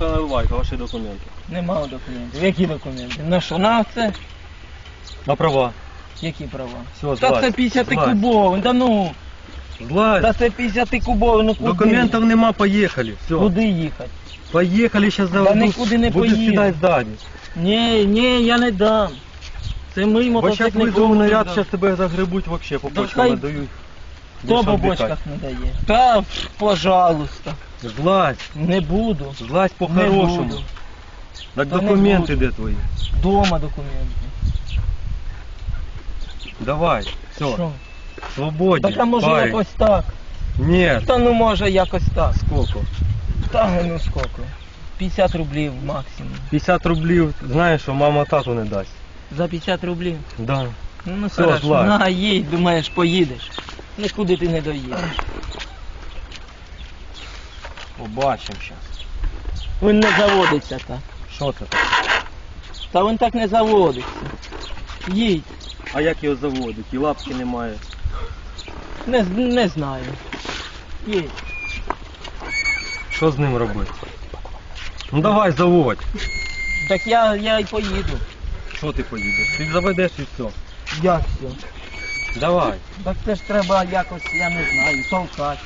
давай, ваші документи. Нема документів. Які документи? На що? На це? На права. Які права? Все, Та це 50 Злазь. кубовий, да ну. Злазь. Та це 50 кубовий, ну куди? Документів нема, поїхали. Все. Куди їхати? Поїхали, зараз заведу. нікуди не Буду поїду. сідати ззаді. Ні, ні, я не дам. Це мій Бо зараз мотоцикл визову наряд, зараз тебе загребуть вообще по Да почкам хай- надають. Хто по бочках не дає? Та, пожалуйста. Злазь, Не буду. злазь Не по-хорошому. буду. Так Та не документи буду. де твої? Дома документи. Давай, все, Що? свободні. Так а може парень. якось так? Ні, Та ну може якось так. сколько? Та ну скільки? 50 рублів максимум. 50 рублів, знаєш, що мама тату не дасть. За 50 рублів. Да. Ну, ну Все, хорошо, злазь. на, їдь, думаєш, поїдеш. Нікуди ти не доїдеш. Побачимо зараз. Він не заводиться так. Що це таке? Та він так не заводиться. Їдь. А як його заводить? І лапки немає. Не, не знаю. Їдь. Що з ним робити? Ну давай заводь. Так я, я й поїду. Що ти поїдеш? Ти заведеш і все. Як все? Давай. Так це ж треба якось, я не знаю, толкати.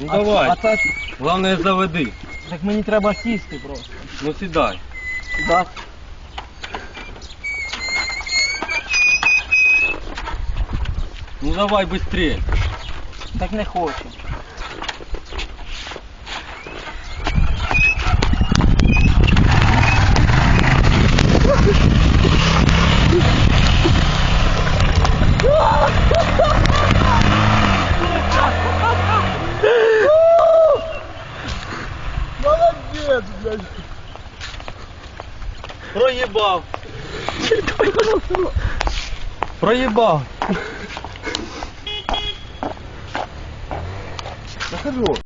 Ну А- давай. А, так, Головне заведи. так мені треба сісти просто. Ну сідай. Так. Ну давай швидше. Так не хочу. Капец, блядь. Проебал. Проебал. Захожу.